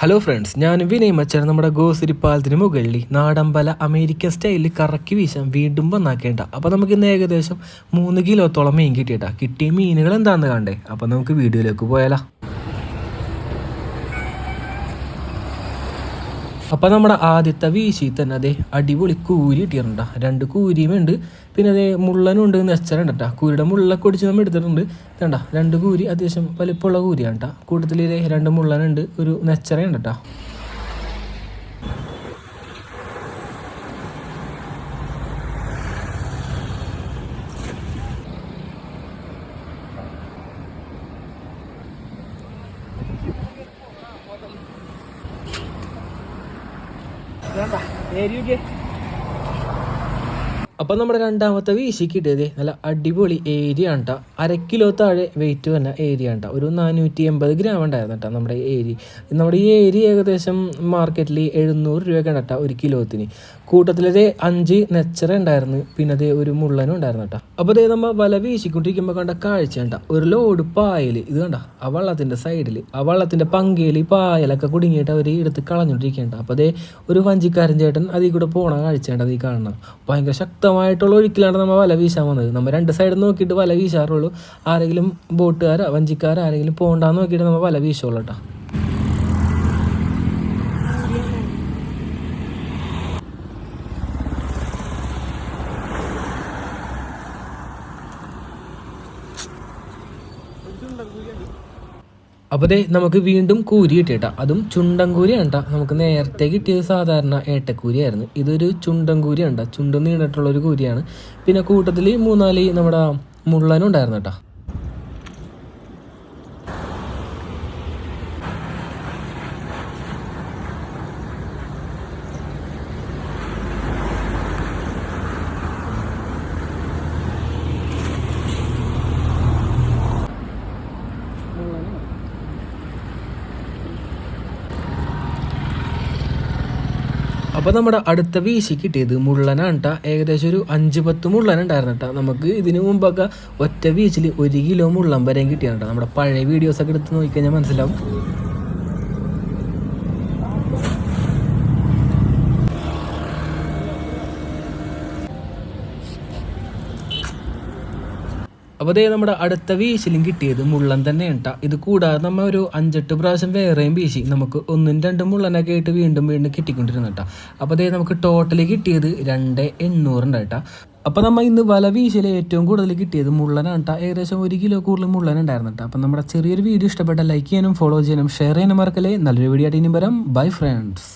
Hello friends ഞാൻ വിനയ് മച്ചാൻ. നമ്മുടെ ഗോസിരി പാലത്തിന് മുകളിൽ നാടമ്പല അമേരിക്ക സ്റ്റൈലിൽ കറക്കി വീശാൻ വീണ്ടും വന്നാക്കേണ്ട. അപ്പോൾ നമുക്ക് ഇന്ന് ഏകദേശം മൂന്ന് കിലോത്തോളം മീൻ കിട്ടിയിട്ടാ. കിട്ടിയ മീനുകൾ എന്താണെന്ന് കണ്ടേ? അപ്പോൾ നമുക്ക് വീഡിയോയിലേക്ക് പോയാലോ. അപ്പോൾ നമ്മുടെ ആദ്യത്തെ വീശി തന്നെ അതെ അടിപൊളി കൂരി കിട്ടിയിട്ടുണ്ട് രണ്ട് കൂരിയും ഉണ്ട്. പിന്നെ അതേ മുള്ളനും ഉണ്ട് നെച്ചറുണ്ട് കേട്ടോ കൂരിയുടെ മുള്ളൊക്കെ ഒടിച്ച് നമ്മൾ എടുത്തിട്ടുണ്ട്. കണ്ട? രണ്ട് കൂരി അത്യാവശ്യം വലിപ്പമുള്ള കൂരിയാണ് കേട്ടോ. കൂട്ടത്തിൽ ഇതേ രണ്ട് മുള്ളനുണ്ട് ഒരു നെച്ചറയുണ്ട് കേട്ടോ. 哪里去？അപ്പം നമ്മുടെ രണ്ടാമത്തെ വീശി കിട്ടിയത് നല്ല അടിപൊളി ഏരിയ ആണ് കേട്ടോ അര കിലോ താഴെ വെയിറ്റ് വന്ന ഏരിയ ആണ് ഒരു നാനൂറ്റി എൺപത് ഗ്രാം ഉണ്ടായിരുന്നു കേട്ടോ നമ്മുടെ ഏരി നമ്മുടെ ഈ ഏരി ഏകദേശം മാർക്കറ്റിൽ എഴുന്നൂറ് രൂപ കേട്ടോ ഒരു കിലോത്തിന്. കൂട്ടത്തിലത് അഞ്ച് നെച്ചറ ഉണ്ടായിരുന്നു. പിന്നെ അതേ ഒരു മുള്ളനും ഉണ്ടായിരുന്നു കേട്ടോ അപ്പോൾ അതേ നമ്മൾ വല വീശിക്കൊണ്ടിരിക്കുമ്പോൾ കണ്ട കാഴ്ച കണ്ട ഒരു ലോഡ് പായൽ ഇത് കണ്ട? ആ വള്ളത്തിന്റെ സൈഡിൽ ആ വള്ളത്തിന്റെ പങ്കയിൽ പായലൊക്കെ കുടുങ്ങിയിട്ട് അവർ എടുത്ത് കളഞ്ഞുകൊണ്ടിരിക്കുകയാണ് അപ്പോൾ അതേ ഒരു വഞ്ചിക്കാരൻ ചേട്ടൻ അതിൽ കൂടെ പോണ കാഴ്ചയാണ് അതിൽ കാണണം ഭയങ്കര ശക്തമായിട്ടുള്ള ഒഴുക്കിലാണ് നമ്മൾ വല വീശാൻ വന്നത്. നമ്മൾ രണ്ട് സൈഡിൽ നോക്കിയിട്ട് വല വീശാറുള്ളൂ. ആരെങ്കിലും ബോട്ടുകാരോ വഞ്ചിക്കാരോ ആരെങ്കിലും പോകണ്ടെന്ന് നോക്കിയിട്ട് നമ്മൾ വല വീശുള്ളൂ കേട്ടോ അപ്പോൾ നമുക്ക് വീണ്ടും കൂരി കിട്ടിയിട്ടാ. അതും ചുണ്ടൻ കൂരിയാണ് ട്ടാ. നമുക്ക് നേരത്തെ കിട്ടിയത് സാധാരണ ഏട്ടക്കൂരി ആയിരുന്നു ഇതൊരു ചുണ്ടൻകൂരി ചുണ്ടൻ ചുണ്ട് നീണ്ടിട്ടുള്ള ഒരു കൂരിയാണ്. പിന്നെ കൂട്ടത്തിൽ മൂന്നാൽ നമ്മുടെ മുള്ളനും ഉണ്ടായിരുന്നു കേട്ടോ അപ്പോൾ നമ്മുടെ അടുത്ത വീശി കിട്ടിയത് മുള്ളനാണ് ട്ടാ. ഏകദേശം ഒരു അഞ്ച് പത്ത് മുള്ളൻ ഉണ്ടായിരുന്നു കേട്ടോ നമുക്ക് ഇതിനു മുമ്പൊക്കെ ഒറ്റ വീച്ചിൽ ഒരു കിലോ മുള്ളൻ വരെയും കിട്ടിയാണ് കേട്ടോ നമ്മുടെ പഴയ വീഡിയോസൊക്കെ എടുത്ത് നോക്കിക്കഴിഞ്ഞാൽ മനസ്സിലാവും. അപ്പോൾ അതേ നമ്മുടെ അടുത്ത വീശിലും കിട്ടിയത് മുള്ളൻ തന്നെ ട്ടാ. ഇത് കൂടാതെ നമ്മൾ ഒരു അഞ്ചെട്ട് പ്രാവശ്യം വേറെയും വീശി. നമുക്ക് ഒന്നും രണ്ടും മുള്ളനൊക്കെ ആയിട്ട് വീണ്ടും വീണ്ടും കിട്ടിക്കൊണ്ടിരുന്നു കേട്ടോ അപ്പോൾ അതേ നമുക്ക് ടോട്ടലി കിട്ടിയത് രണ്ട് എണ്ണൂറുണ്ട് കേട്ടോ അപ്പോൾ നമ്മൾ ഇന്ന് വല വീശിൽ ഏറ്റവും കൂടുതൽ കിട്ടിയത് മുള്ളനാണ് കേട്ടോ ഏകദേശം ഒരു കിലോ കൂടുതൽ മുള്ളൻ ഉണ്ടായിരുന്നു കേട്ടോ അപ്പോൾ നമ്മുടെ ചെറിയൊരു വീഡിയോ ഇഷ്ടപ്പെട്ട ലൈക്ക് ചെയ്യാനും ഫോളോ ചെയ്യാനും ഷെയർ ചെയ്യാനും മറക്കല്ലേ. നല്ലൊരു വീഡിയോ ആയിട്ട് ഇനി വരാം. Bye friends